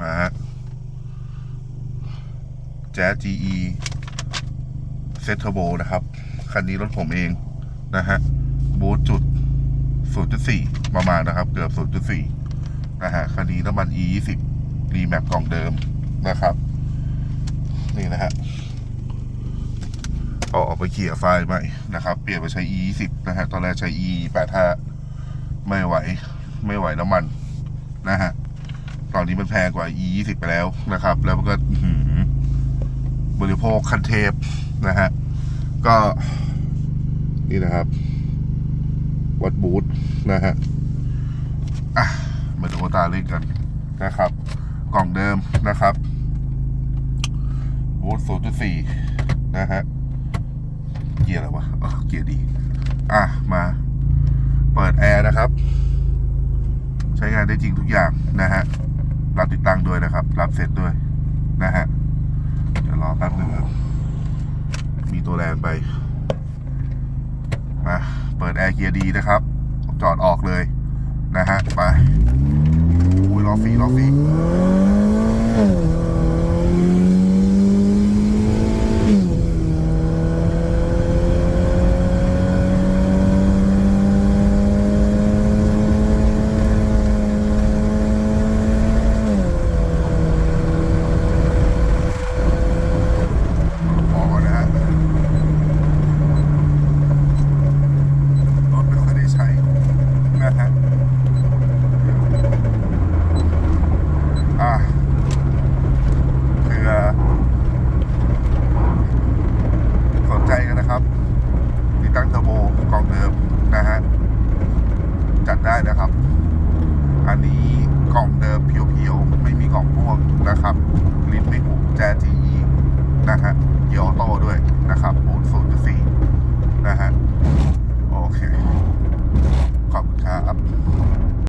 มาฮะแจ๊ GE เซตเทอร์โบนะครับ คันนี้รถผมเองนะฮะ บูทจุด 0.4 ประมาณนะครับ เกือบ 0.4 นะฮะ คันนี้น้ำมัน E 20รีแมปกล่องเดิมนะครับ นี่นะฮะเอาออกไปเขี่ยไฟล์ใหม่นะครับ เปลี่ยนไปใช้ E 20นะฮะ ตอนแรกใช้ E 85ไม่ไหว ไม่ไหวน้ำมันนะฮะ ตอนนี้มันแพงกว่า E 20ไปแล้วนะครับ แล้วมันก็บริโภคคันเทปนะฮะ ก็นี่นะครับ วัดบูธนะฮะอะมาดูอัตาเล่นกันนะครับ กล่องเดิมนะครับบูธ0.4 นะฮะ เกียร์อะไรวะอ๋อเกียร์ดี อะ มาเปิดแอร์นะครับ ใช้งานได้จริงทุกอย่างนะฮะ รับติดตั้งด้วยนะครับ รับเสร็จด้วย นะฮะเดี๋ยวรอแป๊บหนึ่งครับมีตัวแรงไปมาเปิดแอร์เกียร์ดีนะครับ จอดออกเลย นะฮะ ไปโอ้ยล้อฟรีล้อฟรีพอก่อนนะฮะ รถไม่ค่อยได้ใช้นะฮะ อะเผื่อสนใจกันนะครับติดตั้งเทอร์โบกล่องเดิมนะฮะ จัด ได้นะครับ อันนี้กล่องเดิมเพียวๆ ไม่มีกล่องพ่วงนะครับ ลิ้นไม่หุบแจจีนะฮะเกียร์ออโต้ด้วยนะครับบูนย์สี่นะฮะ